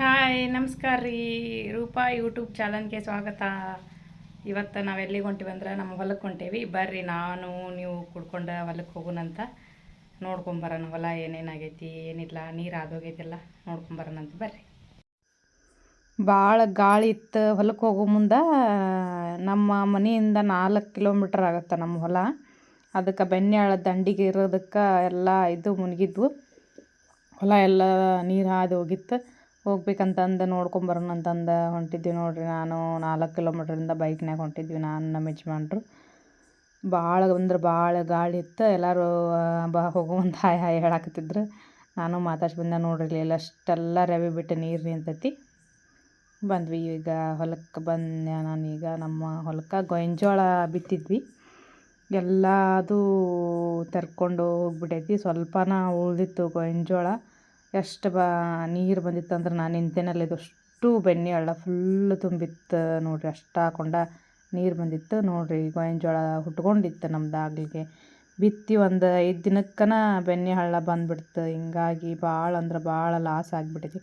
Hi ನಮಸ್ಕಾರ ರೀ. Roopa YouTube ಚಾನಲ್ಗೆ ಸ್ವಾಗತ. ಇವತ್ತು ನಾವು ಎಲ್ಲಿಗೆ ಹೊಂಟಿವಂದ್ರೆ ನಮ್ಮ ಹೊಲಕ್ಕೆ ಹೊಂಟೇವಿ. ಬರ್ರಿ, ನಾನು, ನೀವು ಕುಡ್ಕೊಂಡು ಹೊಲಕ್ಕೆ ಹೋಗೋಣಂತ ನೋಡ್ಕೊಂಬರೋಣ ಹೊಲ ಏನೇನಾಗೈತಿ ಏನಿಲ್ಲ, ನೀರು ಆದೋಗೈತಿಲ್ಲ ನೋಡ್ಕೊಂಬರೋಣಂತ ಬರ್ರಿ. ಭಾಳ ಗಾಳಿ ಇತ್ತು ಹೊಲಕ್ಕೆ ಹೋಗೋ ಮುಂದೆ, ನಮ್ಮ ಮನೆಯಿಂದ ನಾಲ್ಕು ಕಿಲೋಮೀಟ್ರ್ ಆಗುತ್ತೆ ನಮ್ಮ ಹೊಲ. ಅದಕ್ಕೆ ಬೆನ್ನೆಳ ದಂಡಿಗೆ ಇರೋದಕ್ಕೆ ಎಲ್ಲ ಇದು ಮುನಿಗಿದ್ವು. ಹೊಲ ಎಲ್ಲ ನೀರು ಹಾದು ಹೋಗಿತ್ತು. ಹೋಗ್ಬೇಕಂತಂದು ನೋಡ್ಕೊಂಬರೋಣ ಅಂತಂದು ಹೊಂಟಿದ್ವಿ ನೋಡಿರಿ ನಾನು ನಾಲ್ಕು ಕಿಲೋಮೀಟ್ರಿಂದ ಬೈಕ್ನಾಗ ಹೊಂಟಿದ್ವಿ ನಾನು, ನಮ್ಮ ಯಜಮಾನ್ರು. ಭಾಳ ಅಂದ್ರೆ ಭಾಳ ಗಾಳಿ ಇತ್ತು, ಎಲ್ಲರೂ ಬಾ ಹೋಗುವಂತ ಹಾಯ್ ಹಾಯ್ ಹೇಳಾಕತ್ತಿದ್ರು. ನಾನು ಮಾತಾಡ್ಸಿ ಬಂದೆ ನೋಡ್ರಿ ಇಲ್ಲಿ ಅಷ್ಟೆಲ್ಲ ರವಿ ಬಿಟ್ಟು ನೀರು ನಿಂತೈತಿ. ಬಂದ್ವಿ ಈಗ ಹೊಲಕ್ಕೆ ಬಂದೆ ನಾನೀಗ ನಮ್ಮ ಹೊಲಕ್ಕೆ ಗೊಂಜೋಳ ಬಿತ್ತಿದ್ವಿ. ಎಲ್ಲ ಅದು ತರ್ಕೊಂಡು ಹೋಗ್ಬಿಟ್ಟೈತಿ. ಸ್ವಲ್ಪನ ಉಳಿದಿತ್ತು ಗೊಂಜೋಳ ಎಷ್ಟು ಬಾ ನೀರು ಬಂದಿತ್ತು ಅಂದ್ರೆ ನಾನು ನಿಂತೇನಲ್ಲ ಇದಷ್ಟು ಬೆಣ್ಣೆ ಹಳ್ಳ ಫುಲ್ ತುಂಬಿತ್ತು ನೋಡಿರಿ. ಅಷ್ಟು ಹಾಕೊಂಡ ನೀರು ಬಂದಿತ್ತು ನೋಡಿರಿ. ಗೋವಿನ ಹುಟ್ಕೊಂಡಿತ್ತು ನಮ್ದು ಆಗ್ಲಿಗೆ. ಬಿತ್ತಿ ಒಂದು ಐದು ದಿನಕ್ಕನ ಬೆಣ್ಣೆ ಹಳ್ಳ ಬಂದುಬಿಡ್ತು. ಹಿಂಗಾಗಿ ಭಾಳ ಅಂದ್ರೆ ಭಾಳ ಲಾಸ್ ಆಗಿಬಿಟ್ಟಿದೆ.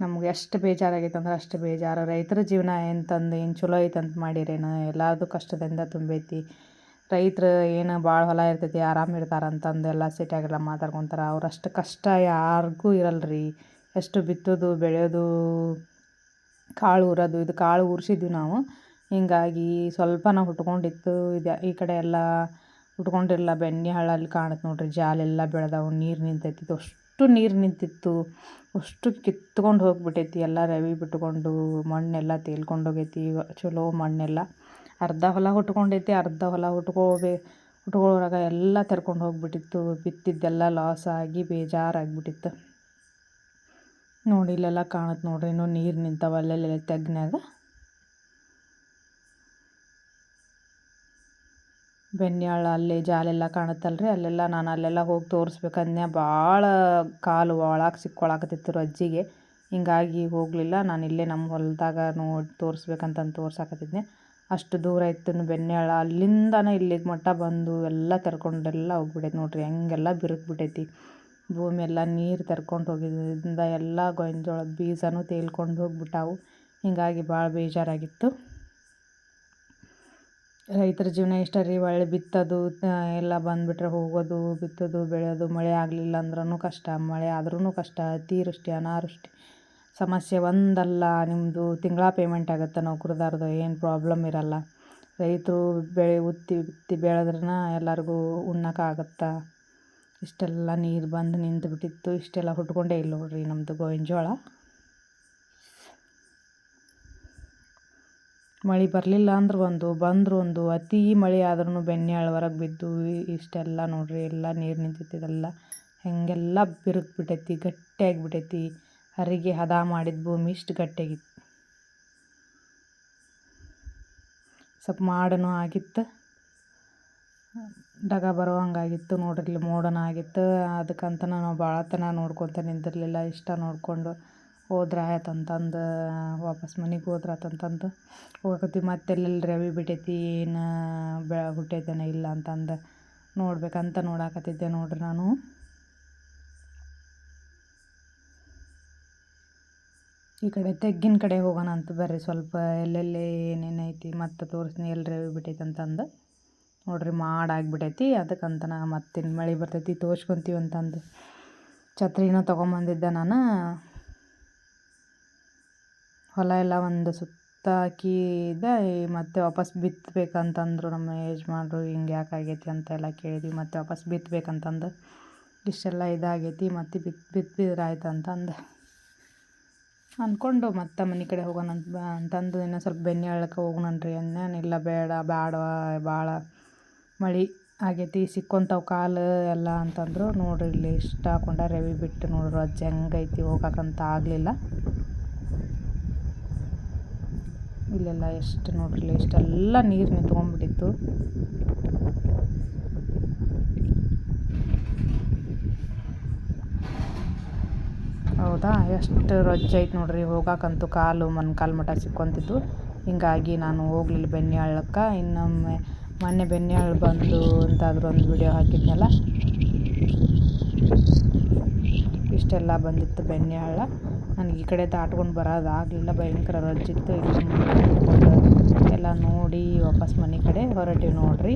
ನಮ್ಗೆ ಎಷ್ಟು ಬೇಜಾರಾಗೈತೆ ಅಂದ್ರೆ ಅಷ್ಟು ಬೇಜಾರು. ರೈತರ ಜೀವನ ಎಂತಂದು ಏನು ಚಲೋ ಐತಂತ ಮಾಡಿರೇನು? ಎಲ್ಲರದು ಕಷ್ಟದಿಂದ ತುಂಬೈತಿ. ರೈತರು ಏನು ಭಾಳ ಹೊಲ ಇರ್ತೈತಿ, ಆರಾಮ ಇರ್ತಾರೆ ಅಂತಂದು ಎಲ್ಲ ಸಿಟಿಯಾಗೆಲ್ಲ ಮಾತಾಡ್ಕೊತಾರೆ. ಅವ್ರಷ್ಟು ಕಷ್ಟ ಯಾರಿಗೂ ಇರಲ್ಲ ರೀ ಎಷ್ಟು ಬಿತ್ತೋದು ಬೆಳೆಯೋದು ಕಾಳು ಊರೋದು ಇದು ಕಾಳು ಊರಿಸಿದ್ವಿ ನಾವು. ಹೀಗಾಗಿ ಸ್ವಲ್ಪನ ಹುಟ್ಕೊಂಡಿತ್ತು. ಇದು ಈ ಕಡೆ ಎಲ್ಲ ಹುಟ್ಕೊಂಡಿರಲ್ಲ ಬೆಣ್ಣೆ ಹಳ್ಳಲ್ಲಿ ಕಾಣುತ್ತೆ ನೋಡಿರಿ. ಜಾಲೆಲ್ಲ ಬೆಳೆದವು. ನೀರು ನಿಂತೈತಿ. ಅಷ್ಟು ನೀರು ನಿಂತಿತ್ತು. ಅಷ್ಟು ಕಿತ್ಕೊಂಡು ಹೋಗ್ಬಿಟ್ಟೈತಿ. ಎಲ್ಲ ರವಿ ಬಿಟ್ಕೊಂಡು ಮಣ್ಣೆಲ್ಲ ತೇಲ್ಕೊಂಡು ಹೋಗೈತಿ. ಚಲೋ ಮಣ್ಣೆಲ್ಲ. ಅರ್ಧ ಹೊಲ ಹುಟ್ಕೊಂಡೈತಿ ಅರ್ಧ ಹೊಲ ಹುಟ್ಕೋಬೇ, ಹುಟ್ಕೊಳ್ಳೋರಾಗ ಎಲ್ಲ ತೆರ್ಕೊಂಡು ಹೋಗ್ಬಿಟ್ಟಿತ್ತು. ಬಿತ್ತಿದ್ದೆಲ್ಲ ಲಾಸ್ ಆಗಿ ಬೇಜಾರಾಗ್ಬಿಟ್ಟಿತ್ತು. ನೋಡಿ, ಇಲ್ಲೆಲ್ಲ ಕಾಣುತ್ತೆ ನೋಡ್ರಿ, ಇನ್ನೂ ನೀರು ನಿಂತಾವ ಅಲ್ಲೆಲ್ಲ ತೆಗ್ನಾಗ. ಬೆನ್ಯಾಳ ಅಲ್ಲಿ ಜಾಲೆಲ್ಲ ಕಾಣುತ್ತಲ್ರಿ, ಅಲ್ಲೆಲ್ಲ ನಾನು ಅಲ್ಲೆಲ್ಲ ಹೋಗಿ ತೋರಿಸ್ಬೇಕಂದ್ನೆ ಭಾಳ ಕಾಲು ಒಳಗೆ ಸಿಕ್ಕೊಳಕತ್ತಿತ್ತು ಅಜ್ಜಿಗೆ ಹಿಂಗಾಗಿ ಹೋಗಲಿಲ್ಲ. ನಾನು ಇಲ್ಲೇ ನಮ್ಮ ಹೊಲದಾಗ ನೋಡಿ ತೋರಿಸ್ಬೇಕಂತಂದು ತೋರ್ಸಾಕತ್ತಿದ್ನೆ ಅಷ್ಟು ದೂರ ಇತ್ತು ಬೆನ್ನೆಳ. ಅಲ್ಲಿಂದನೇ ಇಲ್ಲಿಗೆ ಮಟ್ಟ ಬಂದು ಎಲ್ಲ ತರ್ಕೊಂಡೆಲ್ಲ ಹೋಗ್ಬಿಟ್ಟೈತೆ ನೋಡಿರಿ, ಹೆಂಗೆಲ್ಲ ಬಿರುಕು ಭೂಮಿ ಎಲ್ಲ ನೀರು ತರ್ಕೊಂಡು ಹೋಗಿದ್ದರಿಂದ ಎಲ್ಲ ಗೊಂಜೋಳದ ಬೀಜನೂ ತೇಲ್ಕೊಂಡು ಹೋಗ್ಬಿಟ್ಟಾವು. ಹೀಗಾಗಿ ಭಾಳ ಬೇಜಾರಾಗಿತ್ತು. ರೈತರ ಜೀವನ ಇಷ್ಟ ರೀ? ಒಳ್ಳೆ ಬಿತ್ತೋದು ಎಲ್ಲ ಬಂದುಬಿಟ್ರೆ ಹೋಗೋದು, ಬಿತ್ತೋದು, ಬೆಳೆಯೋದು, ಮಳೆ ಆಗಲಿಲ್ಲ ಅಂದ್ರೂ ಕಷ್ಟ, ಮಳೆ ಆದ್ರೂ ಕಷ್ಟ, ಅತಿವೃಷ್ಟಿ, ಅನಾವೃಷ್ಟಿ. ಸಮಸ್ಯೆ ಒಂದಲ್ಲ ನಿಮ್ಮದು ತಿಂಗಳ ಪೇಮೆಂಟ್ ಆಗುತ್ತೆ? ನೌಕರದಾರ್ದು ಏನು ಪ್ರಾಬ್ಲಮ್ ಇರಲ್ಲ. ರೈತರು ಬೆಳೆ ಉತ್ತಿ, ಬಿತ್ತಿ ಬೆಳೆದ್ರನ ಎಲ್ಲರಿಗೂ ಉಣ್ಣಕ್ಕಾಗತ್ತೆ ಇಷ್ಟೆಲ್ಲ ನೀರು ಬಂದು ನಿಂತು ಬಿಟ್ಟಿತ್ತು. ಇಷ್ಟೆಲ್ಲ ಹುಟ್ಕೊಂಡೇ ಇಲ್ಲ ನೋಡ್ರಿ ನಮ್ಮದು ಗೋವಿನ ಜೋಳ. ಮಳೆ ಬರಲಿಲ್ಲ ಅಂದ್ರೆ ಒಂದು, ಬಂದರೂ ಒಂದು. ಅತಿ ಮಳೆ ಆದ್ರೂ ಹೊರಗೆ ಬಿದ್ದು ಇಷ್ಟೆಲ್ಲ ನೋಡ್ರಿ, ಎಲ್ಲ ನೀರು ನಿಂತಿದ್ದೆಲ್ಲ ಹೆಂಗೆಲ್ಲ ಬಿರುಕು ಬಿಟ್ಟೈತಿ ಗಟ್ಟಿಯಾಗಿಬಿಟ್ಟೈತಿ ಹರಿಗೆ ಹದ ಮಾಡಿದ ಭೂಮಿ ಇಷ್ಟು ಗಟ್ಟಿಯಾಗಿತ್ತು ಸ್ವಲ್ಪ ಮಾಡನೂ ಆಗಿತ್ತು. ಡಗ ಬರೋ ಹಂಗಾಗಿತ್ತು ನೋಡ್ರಿ ಮೋಡನ ಆಗಿತ್ತು. ಅದಕ್ಕಂತ ನಾನು ಭಾಳ ತನ ನೋಡ್ಕೊತ ನಿಂತಿರಲಿಲ್ಲ. ಇಷ್ಟ ನೋಡಿಕೊಂಡು ಹೋದ್ರೆ ಆಯ್ತಂತಂದು ವಾಪಸ್ ಮನೆಗೆ ಹೋದ್ರೆ ಆತಂತಂದು ಮತ್ತೆ ಎಲ್ಲೆಲ್ಲಿ ರವಿ ಬಿಟ್ಟೈತಿ ಏನು ಬೆಳ ಹುಟ್ಟೈತೇನೋ ಇಲ್ಲ ಅಂತಂದು ನೋಡ್ಬೇಕಂತ ನೋಡಾಕತ್ತಿದ್ದೆ ನೋಡ್ರಿ ನಾನು. ಈ ಕಡೆ ತೆಗ್ಗಿನ ಕಡೆ ಹೋಗೋಣ ಅಂತ ಬರ್ರಿ. ಸ್ವಲ್ಪ ಎಲ್ಲೆಲ್ಲಿ ಏನೇನೈತಿ ಮತ್ತು ತೋರಿಸ್ತೀನಿ ಎಲ್ಲಿ ರವೆ ಬಿಟ್ಟೈತೆ ಅಂತಂದು ನೋಡ್ರಿ ಮಾಡಾಗ್ಬಿಟ್ಟೈತಿ ಅದಕ್ಕಂತ ನಾ ಮತ್ತಿನ್ನು ಮಳೆ ಬರ್ತೈತಿ ತೋರ್ಸ್ಕೊತೀವಿ ಅಂತಂದು ಛತ್ರಿನ ತೊಗೊಂಬಂದಿದ್ದೆ ನಾನು. ಹೊಲ ಎಲ್ಲ ಒಂದು ಸುತ್ತ ಹಾಕಿದ್ದೆ ಮತ್ತೆ ವಾಪಸ್ ಬಿತ್ತಬೇಕಂತಂದ್ರು ನಮ್ಮ ಯಜಮಾನ್ರು, ಹಿಂಗೆ ಯಾಕಾಗೈತಿ ಅಂತೆಲ್ಲ ಕೇಳಿದ್ವಿ. ಮತ್ತೆ ವಾಪಸ್ ಬಿತ್ತಬೇಕಂತಂದು ಇಷ್ಟೆಲ್ಲ ಇದಾಗೈತಿ, ಮತ್ತೆ ಬಿತ್ತು ಬಿತ್ತಿದ್ರೆ ಆಯ್ತು ಅಂತಂದು ಅಂದ್ಕೊಂಡು ಮತ್ತೆ ಮನೆ ಕಡೆ ಹೋಗೋಣ ಅಂತ ಅಂತಂದು ಇನ್ನೂ ಸ್ವಲ್ಪ ಬೆಣ್ಣೆ ರೀ ಹೋಗೋಣನ್ರಿ ಇಲ್ಲ, ಬೇಡ, ಬ್ಯಾಡವ ಭಾಳ ಮಳೆ ಆಗೈತಿ, ಸಿಕ್ಕೊಂತಾವು ಕಾಲು ಎಲ್ಲ ಅಂತಂದರು ನೋಡ್ರಿ ಇಲ್ಲಿ ಇಷ್ಟ ಹಾಕೊಂಡ ರವಿ ಬಿಟ್ಟು ನೋಡ್ರಿ ಅಜ್ಜಿ ಹೆಂಗೈತಿ ಹೋಗಕ್ಕಂತ ಆಗಲಿಲ್ಲ. ಇಲ್ಲೆಲ್ಲ ಎಷ್ಟು ನೋಡ್ರಿ ಇಷ್ಟೆಲ್ಲ ನೀರು ನಿಂತ್ಕೊಂಡ್ಬಿಟ್ಟಿತ್ತು. ಹೌದಾ ಎಷ್ಟು ರೊಜ್ಜ ಐತೆ ನೋಡ್ರಿ ಹೋಗಕ್ಕಂತೂ ಕಾಲು ಕಾಲು ಮಟ್ಟ ಸಿಕ್ಕೊಂತಿದ್ದು ಹಿಂಗಾಗಿ ನಾನು ಹೋಗ್ಲಿಲ್ಲ ಬೆಣ್ಣೆ ಹಳ್ಳಕ್ಕೆ ಇನ್ನೊಮ್ಮೆ ಮೊನ್ನೆ ಬೆಣ್ಣೆ ಹಳ್ಳ ಬಂದು ಅಂತಾದ್ರೂ ಒಂದು ವಿಡಿಯೋ ಹಾಕಿದ್ನಲ್ಲ? ಇಷ್ಟೆಲ್ಲ ಬಂದಿತ್ತು ಬೆಣ್ಣೆ ಹಳ್ಳ ನನಗೆ ಈ ಕಡೆ ದಾಟ್ಕೊಂಡು ಬರೋದಾಗಲಿಲ್ಲ ಭಯಂಕರ ರಜ್ಜಿತ್ತು ಇಲ್ಲಿ ಎಲ್ಲ ನೋಡಿ ವಾಪಸ್ ಮನೆ ಕಡೆ ಹೊರಟಿವಿ ನೋಡ್ರಿ.